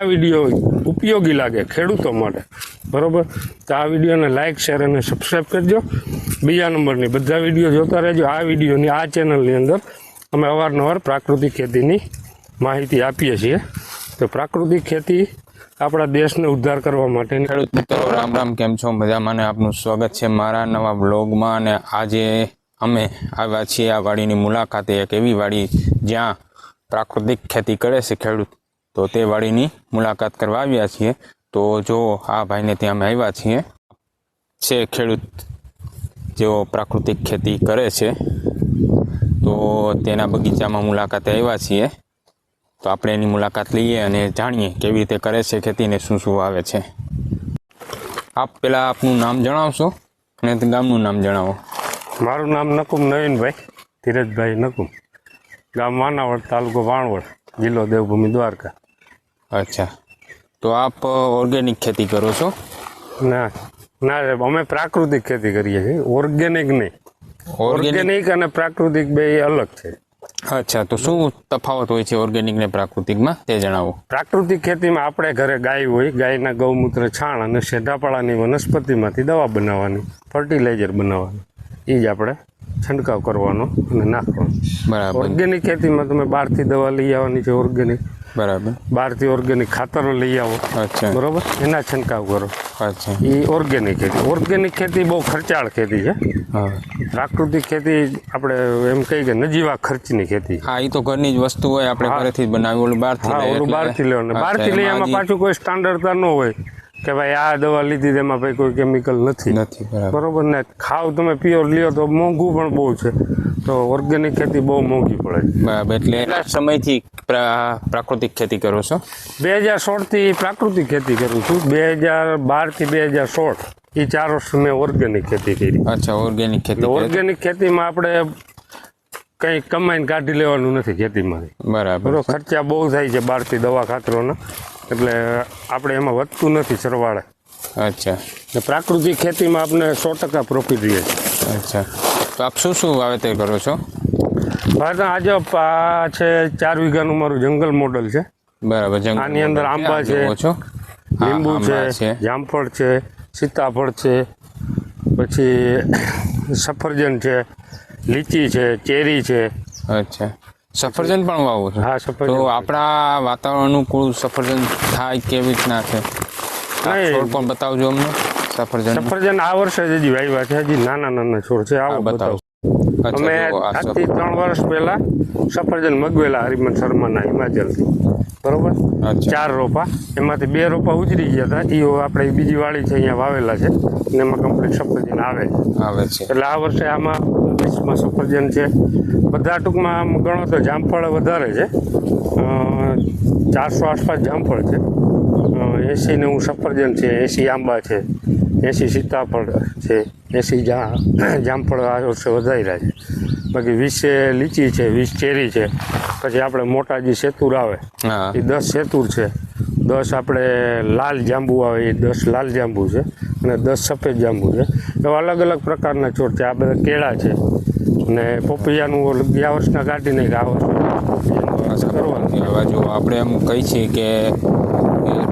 આ વીડિયો ઉપયોગી લાગે ખેડૂતો માટે. બરોબર? તો આ વિડીયોને લાઇક શેર અને સબસ્ક્રાઈબ કરજો. બીજા નંબરની બધા વીડિયો જોતા રહેજો. આ વિડીયોની, આ ચેનલની અંદર અમે અવારનવાર પ્રાકૃતિક ખેતીની માહિતી આપીએ છીએ. તો પ્રાકૃતિક ખેતી આપણા દેશને ઉદ્ધાર કરવા માટે ખેડૂત મિત્રો, રામ રામ, કેમ છો? મજામાં આપનું સ્વાગત છે મારા નવા બ્લોગમાં અને આજે અમે આવ્યા છીએ આ વાડીની મુલાકાતે, એક એવી વાડી જ્યાં પ્રાકૃતિક ખેતી કરે છે ખેડૂત. તો તે વાડીની મુલાકાત કરવા આવ્યા છીએ. તો જો આ ભાઈને ત્યાં અમે આવ્યા છીએ. છે ખેડૂત જેઓ પ્રાકૃતિક ખેતી કરે છે. તો તેના બગીચામાં મુલાકાતે આવ્યા છીએ. તો આપણે એની મુલાકાત લઈએ અને જાણીએ કેવી રીતે કરે છે ખેતીને શું શું આવે છે. આપ પહેલાં આપનું નામ જણાવશો અને ગામનું નામ જણાવો. મારું નામ નકુમ નવીનભાઈ, ધીરજભાઈ નકુમ. ગામ માનાવડ તાલુકો વાણવડ, જિલ્લો દેવભૂમિ દ્વારકા. અચ્છા. તો આપ ઓર્ગેનિક ખેતી કરો છો? ના. ના સાહેબ અમે પ્રાકૃતિક ખેતી કરીએ છીએ. ઓર્ગેનિક નહીં. ઓર્ગેનિક અને પ્રાકૃતિક બે અલગ છે. અચ્છા તો શું તફાવત હોય છે ઓર્ગેનિક ને પ્રાકૃતિકમાં? તે જણાવો. પ્રાકૃતિક ખેતીમાં આપણે ઘરે ગાય હોય ગાયના ગૌમૂત્ર છાણ અને શેઢાપાળાની વનસ્પતિમાંથી દવા બનાવવાની ફર્ટિલાઇઝર બનાવવાની. એ જ આપણે છંટકાવ કરવાનો અને નાખવાનો. બરાબર. ઓર્ગેનિક ખેતીમાં તમે બહારથી દવા લઈ આવવાની છે ઓર્ગેનિક બરાબર. બહારથી ઓર્ગેનિક ખાતરો લઈ આવો. અચ્છા. બરોબર? એના છંટકાવ કરો. અચ્છા. એ ઓર્ગેનિક ખેતી. ઓર્ગેનિક ખેતી બહુ ખર્ચાળ ખેતી છે. હા. પ્રાકૃતિક ખેતી આપણે એમ કહીએ કે નજીવા ખર્ચની ખેતી. હા એ તો ઘરની જ વસ્તુ હોય આપણે ઘરેથી જ બનાવી ઓલું બહારથી ઓલું બહારથી લેવાનું બહારથી લઈ એમાં પાછું કોઈ સ્ટાન્ડર્ડતા ન હોય. કે ભાઈ આ દવા લીધી તેમાં ભાઈ કોઈ કેમિકલ નથી. નથી બરાબર. ને? ખાવ તમે પ્યોર લ્યો તો મોંઘું પણ બહુ છે. તો ઓર્ગેનિક ખેતી બહુ મોંઘી પડે બરાબર એટલે એટલા સમયથી પ્રાકૃતિક ખેતી કરો છો? બે હજાર સોળથી પ્રાકૃતિક ખેતી કરું છું. બે હજાર બારથી બે હજાર સોળ એ ચાર વર્ષ મેં ઓર્ગેનિક ખેતી કરી. અચ્છા ઓર્ગેનિક ખેતી ઓર્ગેનિક ખેતીમાં આપણે કંઈ કમાઈને કાઢી લેવાનું નથી ખેતીમાંથી. બરાબર. ખર્ચા બહુ થાય છે બહારથી દવા ખાતરોના. એટલે આપણે એમાં વધતું નથી સરવાળે. અચ્છા. ને પ્રાકૃતિક ખેતીમાં આપણે સો ટકા પ્રોફિટ રહે છે. અચ્છા. તો આપ શું શું વાવેતર કરો છો? ભારત આજે આ છે ચાર વીઘાનું મારું જંગલ મોડલ છે. બરાબર જંગલ આની અંદર આંબા છે, છો? લીંબુ છે. જામફળ છે સીતાફળ છે પછી સફરજન છે લીચી છે ચેરી છે. અચ્છા. સફરજન પણ વાવો છો. હા તો આપણા વાતાવરણ અનુકૂળ સફરજન થાય કેવી રીતના છે. છોડ પણ બતાવજો અમને સફરજન સફરજન આ વર્ષે જ હજી વાવ્યા છે હજી નાના નાના છોડ છે આવો બતાવો. બતાવો. અમે આજથી ત્રણ વર્ષ પહેલા સફરજન મગવેલા હરિમન શર્માના હિમાચલથી. બરોબર? ચાર રોપા. એમાંથી બે રોપા ઉજરી ગયા હતા. એ આપણે બીજી વાળી છે અહીંયા વાવેલા છે. અને એમાં કમ્પ્લીટ સફરજન આવે આવે છે. એટલે આ વર્ષે આમાં વીસમાં સફરજન છે. બધા ટૂંકમાં આમ ગણો તો જામફળ વધારે છે. ચારસો આસપાસ જામફળ છે. એસી નેવું સફરજન છે એસી આંબા છે એંસી સીતાફળ છે એસી જા જામફળ આ વર્ષે વધાર્યા છે. બાકી વીસ લીચી છે વીસ ચેરી છે. પછી આપણે મોટા જે સેતુર આવે એ દસ સેતુર છે. દસ આપણે લાલ જાંબુ આવે એ દસ લાલ જાંબુ છે અને દસ સફેદ જાંબુ છે. એવા અલગ અલગ પ્રકારના છોડ છે. આ બધા કેળા છે. અને પોપૈયાનું ગયા વર્ષના કાઢીને આ વર્ષ. કરવાનું હવે જો આપણે એમ કહી છીએ કે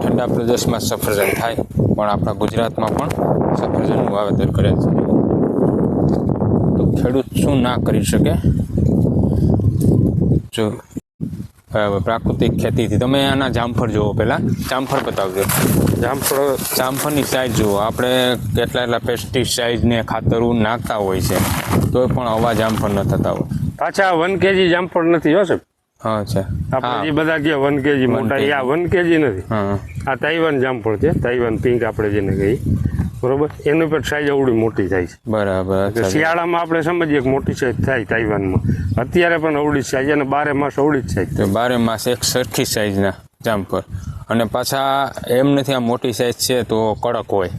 ઠંડા પ્રદેશમાં સફરજન થાય પણ આપણા ગુજરાતમાં પણ સફરજનનું વાવેતર કરે છે. તો ખેડૂત શું ના કરી શકે? જો પ્રાકૃતિક ખેતીથી. તમે આના જામફળ જુઓ પહેલાં. જામફળ બતાવજો. જામફળ? જામફળની સાઇઝ જુઓ. આપણે કેટલા એટલા પેસ્ટિસાઇડને ખાતરું નાખતા હોય છે. તો પણ હવા જામફળ ન થતા હોય. પાછા વન કેજી જામફળ નથી હો સાહેબ? હા અચ્છા આપણે જે બધા કે વન કેજી મોટા આ વન કેજી નથી. હા. આ તાઇવાન જામફળ છે. તાઇવાન પિંક આપણે જેને કહીએ. બરોબર? એની પર સાઈઝ અવડી મોટી થાય છે. બરાબર શિયાળામાં આપણે સમજીએ કે મોટી સાઈઝ થાય તાઇવાનમાં. અત્યારે પણ અવળી સાઈઝ અને બારે માસ અવળી જ સાઈઝ તો બારે માસ એક સરખી સાઈઝના જામફળ અને પાછા એમ નથી આ મોટી સાઈઝ છે તો કડક હોય.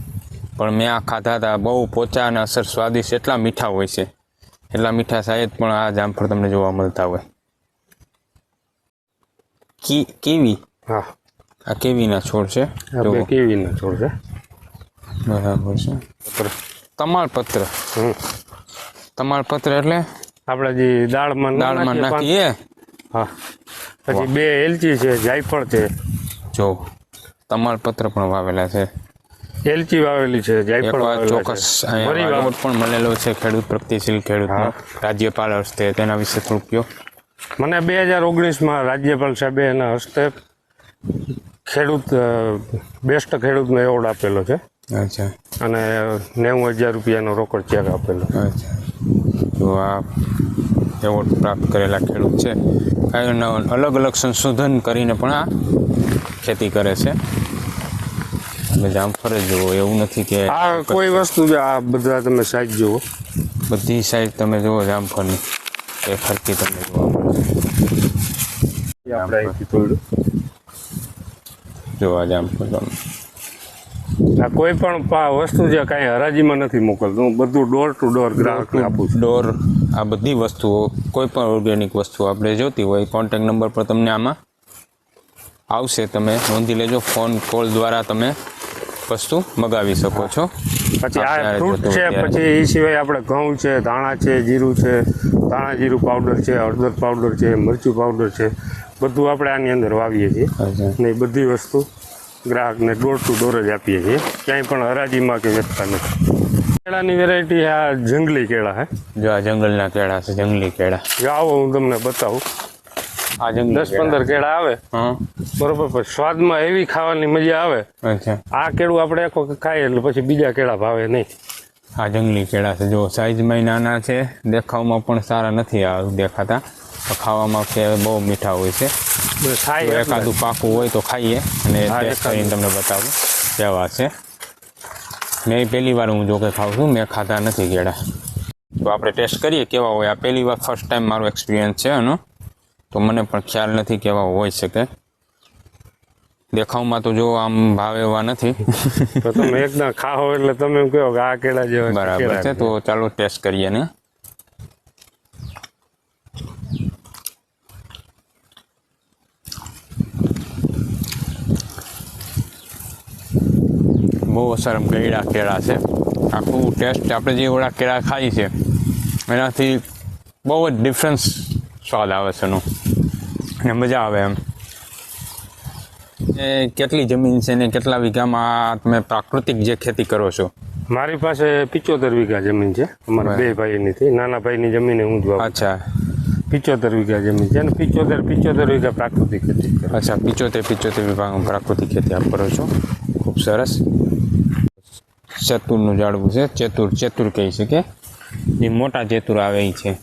પણ મેં આ ખાધા હતા બહુ પોચા અને અસર સ્વાદિષ્ટ એટલા મીઠા હોય છે. એટલા મીઠા સાઈઝ પણ આ જામફળ તમને જોવા મળતા હોય. કેવી? હા. આ કેવીના છોડ છે? કેવીના છોડ છે. બરાબર છે તમાલપત્ર હમ. તમાલપત્ર એટલે? આપણે જે દાળમાં દાળમાં નાખીએ હા. પછી બે એલચી છે જાયફળ છે. જો તમાલપત્ર પણ વાવેલા છે. એલચી વાવેલી છે જાયફળ ચોક્કસ એવોર્ડ પણ મળેલો છે ખેડૂત પ્રગતિશીલ ખેડૂત રાજ્યપાલ હસ્તે તેના વિશે થોડુંક કહો મને બે હજાર ઓગણીસમાં રાજ્યપાલ સાહેબે એના હસ્તે ખેડૂત બેસ્ટ ખેડૂતનો એવોર્ડ આપેલો છે. અચ્છા. અને નેવું હજાર રૂપિયાનો રોકડ ચેક આપેલો. અચ્છા. તો આ એવોર્ડ પ્રાપ્ત કરેલા ખેડૂત છે. અલગ અલગ સંશોધન કરીને પણ આ ખેતી કરે છે. તમે જામફળ જ જુઓ એવું નથી કે આ કોઈ વસ્તુ જ આ બધા તમે સાઈડ જુઓ. બધી સાઈડ તમે જુઓ જામફળની એ ફરતી તમને જોવા મળે. આપણે અહીંથી તોડ્યું. જોવા જામફળ તમે આ કોઈ પણ વસ્તુ છે કાંઈ હરાજીમાં નથી મોકલતું. હું બધું ડોર ટુ ડોર ગ્રાહકને આપું છું. ડોર આ બધી વસ્તુઓ કોઈ પણ ઓર્ગેનિક વસ્તુ આપણે જોતી હોય કોન્ટેક નંબર પર તમને આમાં આવશે. તમે નોંધી લેજો ફોન કોલ દ્વારા તમે વસ્તુ મગાવી શકો છો. પછી આ ફ્રૂટ છે પછી એ સિવાય આપણે ઘઉં છે ધાણા છે જીરું છે ધાણા જીરું પાવડર છે હળદર પાવડર છે મરચું પાવડર છે. બધું આપણે આની અંદર વાવીએ છીએ. ને એ બધી વસ્તુ ગ્રાહકને ડોર ટુ ડોર જ આપીએ છીએ. ક્યાંય પણ હરાજીમાં કે વેચતા નથી. કેળાની વેરાયટી આ જંગલી કેળા હે. જો આ જંગલના કેળા છે જંગલી કેળા. જો આવો હું તમને બતાવું. આ જંગલી દસ પંદર કેળા આવે. બરોબર પણ સ્વાદમાં એવી ખાવાની મજા આવે. અચ્છા. આ કેળું આપણે એક વખત ખાઈએ એટલે પછી બીજા કેળા ભાવે નહીં. આ જંગલી કેળા છે. જો સાઈઝમાં નાના છે દેખાવમાં પણ સારા નથી આ દેખાતા. ખાવામાં બહુ મીઠા હોય છે. એટલે એકાદું પાકું હોય તો ખાઈએ અને ટેસ્ટ કરીને તમને બતાવું. કેવા છે? મેં પહેલી વાર હું જોકે ખાઉં છું મેં ખાધા નથી કેળા. તો આપણે ટેસ્ટ કરીએ કેવા હોય. આ પહેલી વાર ફર્સ્ટ ટાઈમ મારો એક્સપિરિયન્સ છે એનો તો મને પણ ખ્યાલ નથી કેવા હોઈ શકે. દેખાવમાં તો જો આમ ભાવ એવા નથી. તો તમે એકદમ ખાઓ એટલે તમે એમ કહો કે આ કેળા જેવા બરાબર છે તો ચાલો ટેસ્ટ કરીએ ને. બહુ અસર ગળ્યા કેળા છે. આખું ટેસ્ટ આપણે જે ઓળા કેળા ખાઈ છે એનાથી બહુ જ ડિફરન્સ સ્વાદ આવે છે એનો. અને મજા આવે એમ. એ કેટલી જમીન છે ને કેટલા વીઘામાં તમે પ્રાકૃતિક જે ખેતી કરો છો? મારી પાસે પિચોતેર વીઘા જમીન છે. અમારા બે ભાઈની થી નાના ભાઈની જમીને હું જોઉં અચ્છા. પિચોતેર વીઘા જમીન છે અને પિચોતેર પિચોતેર વીઘા પ્રાકૃતિક ખેતી અચ્છા પિચોતેર પિચોતેર વીઘા પ્રાકૃતિક ખેતી આપ કરો છો. ખૂબ સરસ. ચતુરનું ઝાડવું છે. ચતુર ચતુર કહી શકે. જે મોટા ચતુર આવે એ છે.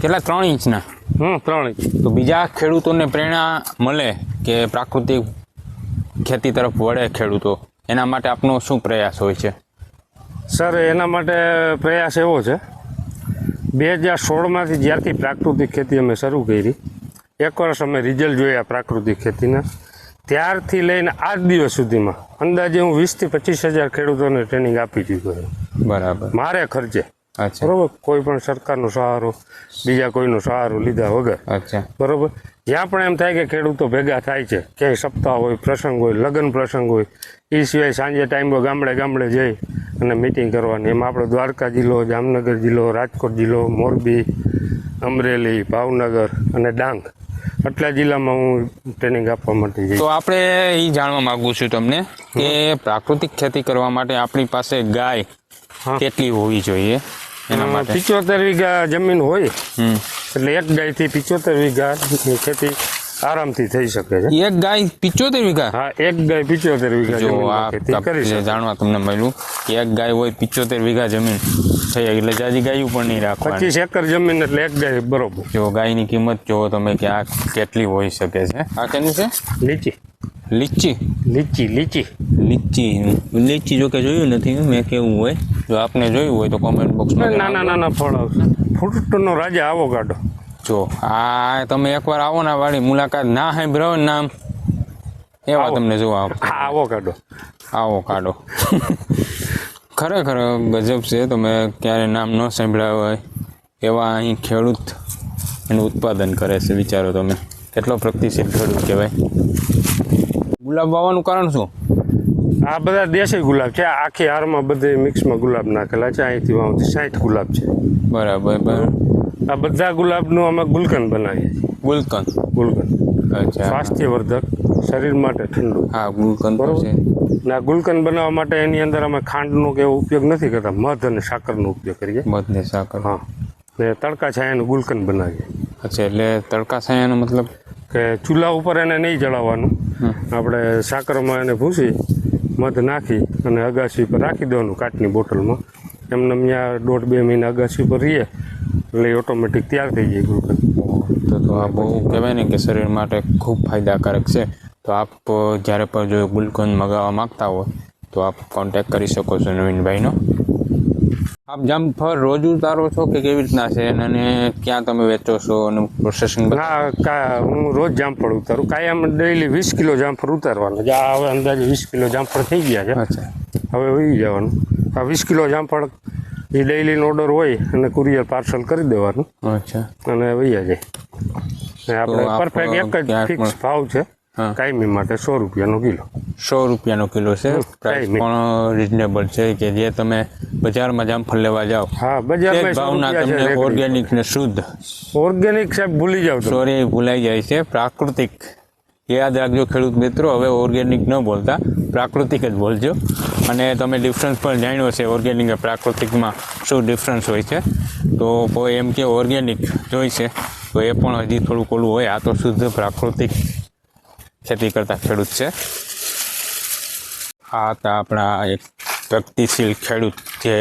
કેટલા? ત્રણ ઇંચના. હમ ત્રણ ઇંચ. તો બીજા ખેડૂતોને પ્રેરણા મળે કે પ્રાકૃતિક ખેતી તરફ વળે ખેડૂતો. એના માટે આપનો શું પ્રયાસ હોય છે? સર એના માટે પ્રયાસ એવો છે. બે હજાર સોળમાંથી જ્યારથી પ્રાકૃતિક ખેતી અમે શરૂ કરી એક વર્ષ અમે રિઝલ્ટ જોયા પ્રાકૃતિક ખેતીના. ત્યારથી લઈને આજ દિવસ સુધીમાં અંદાજે હું વીસથી પચીસ હજાર ખેડૂતોને ટ્રેનિંગ આપી ચૂક્યો છું. બરાબર. મારે ખર્ચે. બરોબર? કોઈ પણ સરકારનો સહારો બીજા કોઈનો સહારો લીધા વગર. અચ્છા. બરોબર? જ્યાં પણ એમ થાય કે ખેડૂતો ભેગા થાય છે ક્યાંય સપ્તાહ હોય પ્રસંગ હોય લગ્ન પ્રસંગ હોય એ સિવાય સાંજે ટાઈમ ગામડે ગામડે જઈ અને મિટિંગ કરવાની. એમાં આપણો દ્વારકા જિલ્લો જામનગર જિલ્લો રાજકોટ જિલ્લો મોરબી અમરેલી ભાવનગર અને ડાંગ. આટલા જિલ્લામાં હું ટ્રેનિંગ આપવા માટે જઈશ તો આપણે એ જાણવા માંગુ છું તમને કે પ્રાકૃતિક ખેતી કરવા માટે આપણી પાસે ગાય. કેટલી હોવી જોઈએ એના માટે? પિચોતેર વીઘા જમીન હોય. એટલે એક ગાયથી પિચોતેર વીઘાની ખેતી આરામથી થઈ શકે છે. એક ગાય પિચોતેર વીઘા? હા એક ગાય પિચોતેર વીઘા જો આ જાણવા તમને મળ્યું કે એક ગાય હોય પિચોતેર વીઘા જમીન થઈ એટલે જાજી ગાયું પણ નહીં રાખવાની. પચીસ એકર જમીન એટલે એક ગાય બરોબર. જો ગાયની કિંમત જોવો તમે કે આ કેટલી હોઈ શકે છે. આ કેની છે? લીચી. લીચી. લીચી લીચી. લીચી. લીચી જો કે જોયું નથી મેં કેવું હોય. જો આપને જોયું હોય તો કોમેન્ટ બોક્સમાં નાના નાના ફળ આવશે ફ્રૂટનો રાજા આવો કાઢો જો આ તમે એકવાર આવો ને વાળી મુલાકાત ના સાંભળ્યો ને નામ. એવા તમને જોવા આવો કાઢો. આવો કાઢો. ખરેખર ગજબ છે તમે ક્યારે નામ ન સાંભળ્યા હોય એવા અહીં ખેડૂત એનું ઉત્પાદન કરે છે વિચારો તમે. કેટલો પ્રગતિશીલ ખેડૂત કહેવાય. ગુલાબ વાવવાનું કારણ શું? આ બધા દેશી ગુલાબ છે. આખી હારમાં બધે મિક્સમાં ગુલાબ નાખેલા છે. અહીંથી વાવથી સાઠ ગુલાબ છે. બરાબર બરાબર. આ બધા ગુલાબનું અમે ગુલકંદ બનાવીએ છીએ. ગુલકંદ? ગુલકંદ. અચ્છા. સ્વાસ્થ્યવર્ધક શરીર માટે ઠંડુ. હા ગુલકંદ બરાબર? છે. ના ગુલકંદ બનાવવા માટે એની અંદર અમે ખાંડનો કે ઉપયોગ નથી કરતા. મધ અને સાકરનો ઉપયોગ કરીએ. મધ ને સાકર. હા. ને તડકા છાયાનું ગુલકંદ બનાવીએ. અચ્છા એટલે તડકા છાયાનો મતલબ? કે ચૂલા ઉપર એને નહીં જળાવવાનું. આપણે સાકરમાં એને ભૂસી મધ નાખી અને અગાસી પર રાખી દેવાનું કાચની બોટલમાં. એમને ત્યાં દોઢ બે મહિના અગાસી પર રહીએ, એટલે ઓટોમેટિક તૈયાર થઈ જાય ગ્લુકોઝ તો તો આ બહુ કહેવાય ને કે શરીર માટે ખૂબ ફાયદાકારક છે. તો આપ જ્યારે પણ જો ગુલકંદ મગાવવા માગતા હોય, તો આપ કોન્ટેક્ટ કરી શકો છો નવીનભાઈનો. આપ જામફળ રોજ ઉતારો છો કે કેવી રીતના છે? અને ક્યાં તમે વેચો છો અને પ્રોસેસિંગ હા હું રોજ જામફળ ઉતારું. કાયમ ડેઈલી વીસ કિલો જામફળ ઉતારવાનું જે આ હવે અંદાજે વીસ કિલો જામફળ થઈ ગયા છે. અચ્છા. હવે વહી જવાનું. આ વીસ કિલો જામફળ એ ડેઈલીનો ઓર્ડર હોય અને કુરિયર પાર્સલ કરી દેવાનું. અચ્છા. અને વહી જાય. આપણે પરફેક્ટ એક જ ફિક્સ ભાવ છે. કાયમી માટે સો રૂપિયાનો કિલો. સો રૂપિયાનો કિલો છે. પ્રાઇસ પણ રિઝનેબલ છે કે જે તમે બજારમાં જામફળ લેવા જાઓ. હા બજારમાં ભાવના તમને ઓર્ગેનિક ને શુદ્ધ. ઓર્ગેનિક સાહેબ ભૂલી જાવ સોરી ભૂલાઈ જાય છે. પ્રાકૃતિક. યાદ રાખજો ખેડૂત મિત્રો હવે ઓર્ગેનિક ન બોલતા. પ્રાકૃતિક જ બોલજો. અને તમે ડિફરન્સ પણ જાણ્યો છે ઓર્ગેનિક અને પ્રાકૃતિકમાં શું ડિફરન્સ હોય છે. તો કોઈ એમ કે ઓર્ગેનિક જોઈશે તો એ પણ હજી થોડુંક ઓલું હોય. આ તો શુદ્ધ પ્રાકૃતિક ખેતી કરતા ખેડૂત છે. આ હતા આપણા એક પ્રગતિશીલ ખેડૂત જે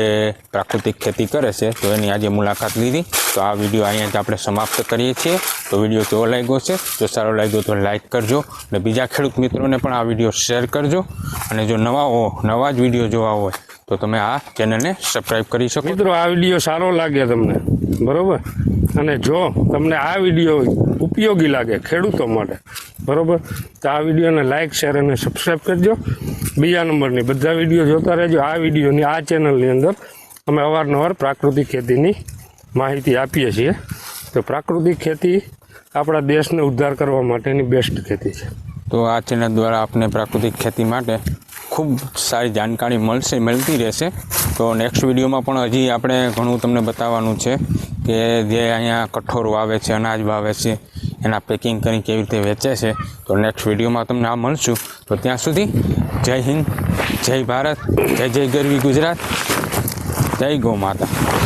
પ્રાકૃતિક ખેતી કરે છે, તો એની આજે મુલાકાત લીધી. તો આ વીડિયો અહીંયા જ આપણે સમાપ્ત કરીએ છીએ. તો વીડિયો કેવો લાગ્યો છે? જો સારો લાગ્યો તો લાઇક કરજો અને બીજા ખેડૂત મિત્રોને પણ આ વીડિયો શેર કરજો. અને જો નવા હો, નવા જ વીડિયો જોવા હોય, તો તમે આ ચેનલને સબસ્ક્રાઈબ કરી શકો મિત્રો, આ વીડિયો સારો લાગે તમને, બરાબર? અને જો તમને આ વીડિયો ઉપયોગી લાગે ખેડૂતો માટે, બરાબર? તો આ વિડીયોને લાઇક શેર અને સબસ્ક્રાઈબ કરજો. બીજા નંબરની. બધા વીડિયો જોતા રહેજો. આ વિડીયોની, આ ચેનલની અંદર અમે અવારનવાર પ્રાકૃતિક ખેતીની માહિતી આપીએ છીએ. તો પ્રાકૃતિક ખેતી આપણા દેશને ઉદ્ધાર કરવા માટેની બેસ્ટ ખેતી છે. તો આ ચેનલ દ્વારા આપને પ્રાકૃતિક ખેતી માટે ખૂબ સારી જાણકારી મળશે, મળતી રહેશે. તો નેક્સ્ટ વિડીયોમાં પણ હજી આપણે ઘણું તમને બતાવવાનું છે કે જે અહીંયા કઠોર વાવે છે, અનાજ વાવે છે એના પેકિંગ કરી કેવી રીતે વેચે છે, તો નેક્સ્ટ વિડીયોમાં તમને આ મળશું. તો ત્યાં સુધી જય હિન્દ, જય ભારત, જય જય ગરવી ગુજરાત, જય ગૌ માતા.